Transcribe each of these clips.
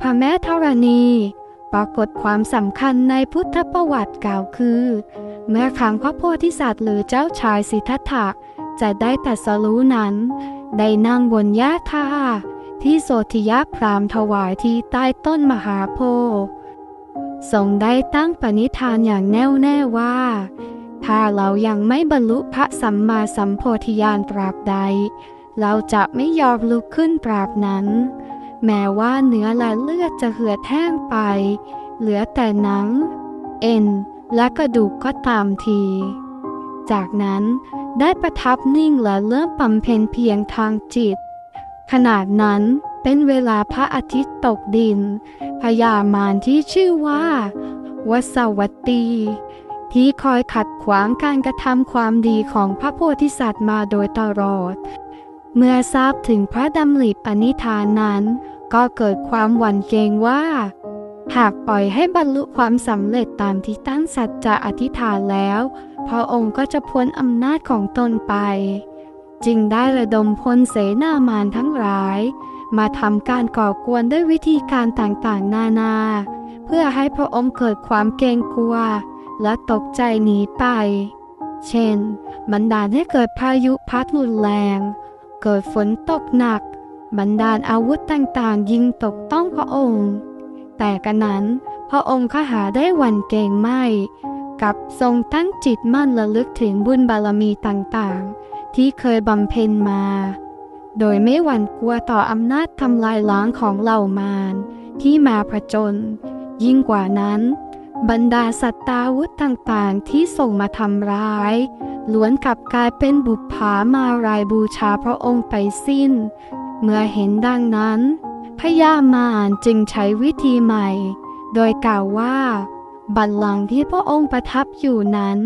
พระแม่ธรณีปรากฏความสำคัญในพุทธประวัติกล่าวคือ เมื่อครั้งพระโพธิสัตว์หรือเจ้าชายสิทธัตถะจะได้ตรัสรู้นั้น ได้นั่งบนหญ้าคาที่โสธิยะพรามถวายที่ใต้ต้นมหาโพธิ์ทรงได้ตั้งปณิธานอย่างแน่วแน่ว่า ถ้าเรายังไม่บรรลุพระสัมมาสัมโพธิญาณตราบใด เราจะไม่ยอมลุกขึ้นตราบนั้น แม้ว่าเนื้อและเลือดจะเหือดแห้งไป เหลือแต่หนัง เอ็น และกระดูกก็ตามที จากนั้นได้ประทับนิ่งและเริ่มบำเพ็ญเพียงทางจิต ขนาดนั้นเป็นเวลาพระอาทิตย์ตกดินพญามารที่ชื่อว่าวสวัตตี ที่คอยขัดขวางการกระทำความดีของพระโพธิสัตว์มาโดยตลอด เมื่อทราบถึงพระดำริปณิธานนั้น ก็เกิดความหวั่นเกรงว่า หากปล่อยให้บรรลุความสำเร็จตามที่ตั้งสัจจะอธิษฐานแล้ว พระองค์ก็จะพ้นอำนาจของตนไป จึงได้ระดมพลเสนามารทั้งหลาย มาทำการก่อกวนด้วยวิธีการต่างๆ นานา เพื่อให้พระองค์เกิดความเกรงกลัว และตกใจหนีไป เช่น บันดาลให้เกิดพายุพัดรุนแรง เกิดฝนตกหนักบันดาอาวุธต่างๆ ยิงตกต้องพระองค์ แต่กันนั้นพระองค์ข้าหาได้หวั่นเกรงไม่กับทรงตั้งจิตมั่นระลึกถึงบุญบารมีต่างๆ ที่เคยบำเพ็ญมา โดยไม่หวั่นกลัวต่ออำนาจทำลายล้างของเหล่ามารที่มาผจญยิ่งกว่านั้น บรรดาสัตว์ตาวุธต่างๆ ที่ส่งมาทำร้าย ล้วนกลับกลายเป็นบุปผามารายบูชาพระองค์ไปสิ้น เมื่อเห็นดังนั้น พญามารจึงใช้วิธีใหม่ โดยกล่าวว่า บัลลังก์ที่พระองค์ประทับอยู่นั้น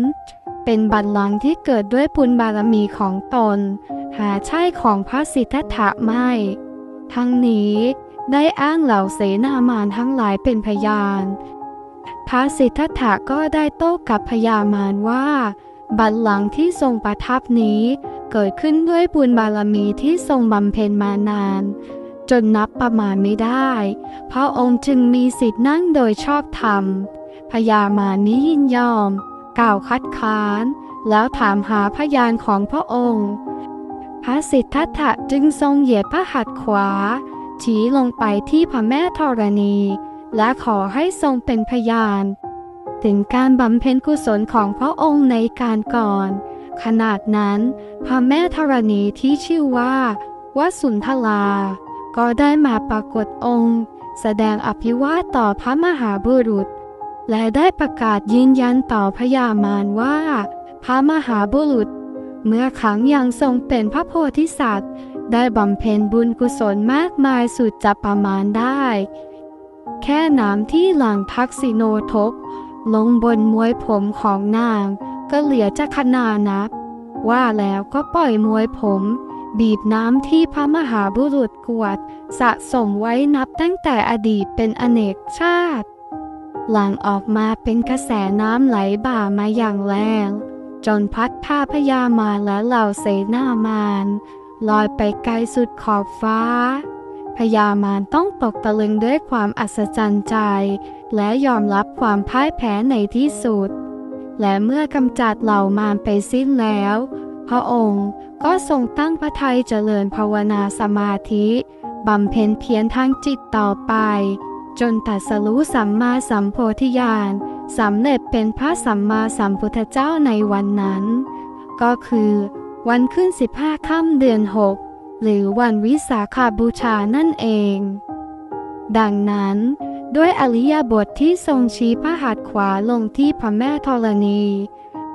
เป็นบัลลังก์ที่เกิดด้วยบุญบารมีของตน หาใช่ของพระสิทธัตถะไม่ ทั้งนี้ได้อ้างเหล่าเสนามารทั้งหลายเป็นพยาน พระสิทธัตถะก็ได้โต้กับพญามารว่า บัลลังก์ที่ทรงประทับนี้ เกิดขึ้นด้วยบุญบารมีที่ทรงบำเพ็ญมานาน จนนับประมาณไม่ได้ พระองค์จึงมีสิทธินั่งโดยชอบธรรมพญามานี้ยินยอม กล่าวคัดค้าน แล้วถามหาพยานของพระองค์ พระสิทธัตถะจึงทรงเหยียดพระหัตถ์ขวา ชี้ลงไปที่พระแม่ธรณี และขอให้ทรงเป็นพยาน ถึงการบำเพ็ญกุศลของพระองค์ในการก่อน ขนาดนั้น พระแม่ธรณีที่ชื่อว่าวสุนทลา ก็ได้มาปรากฏองค์ แสดงอภิวาทต่อพระมหาบุรุษ และได้ประกาศยืนยันต่อพญามารว่า พระมหาบุรุษ เมื่อครั้งยังทรงเป็นพระโพธิสัตว์ ได้บำเพ็ญบุญกุศลมากมายสุดจะประมาณได้ แค่น้ำที่หลังทักษิโนทก ลงบนมวยผมของนาง ก็เหลือจะขนานับ ว่าแล้วก็ปล่อยมวยผม บีบน้ำที่พระมหาบุรุษกวด สะสมไว้นับตั้งแต่อดีตเป็นอเนกชาติ หลังออกมาเป็นกระแสน้ำไหลบ่ามาอย่างแรงจนพัดพาพญามาและเหล่าเสนามารลอยไปไกลสุดขอบฟ้าพญามารต้องตกตะลึงด้วยความอัศจรรย์ใจ และยอมรับความพ่ายแพ้ในที่สุด และเมื่อกำจัดเหล่ามารไปสิ้นแล้ว พระองค์ก็ทรงตั้งพระทัยเจริญภาวนาสมาธิบำเพ็ญเพียรทางจิตต่อไป จนตรัสรู้สัมมาสัมโพธิญาณสำเร็จเป็นพระสัมมาสัมพุทธเจ้าในวันนั้น ก็คือวันขึ้นสิบห้าค่ำเดือนหกหรือวันวิสาขาบูชานั่นเอง ดังนั้น ด้วยอริยบทที่ทรงชี้พระหัตถ์ขวาลงที่พระแม่ธรณี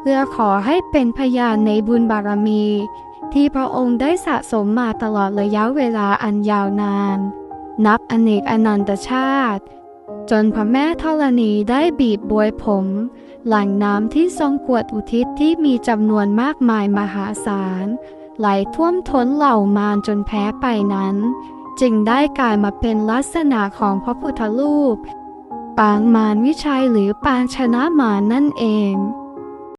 เพื่อขอให้เป็นพยานในบุญบารมี ที่พระองค์ได้สะสมมาตลอดระยะเวลาอันยาวนาน นับอเนกอนันตชาติ จนพระแม่ธรณีได้บีบบวยผม หลังน้ำที่ทรงกวดอุทิศที่มีจำนวนมากมายมหาศาล ไหลท่วมท้นเหล่ามารจนแพ้ไปนั้น จึงได้กลายมาเป็นลักษณะของพระพุทธรูป ปางมารวิชัยหรือปางชนะมารนั่นเอง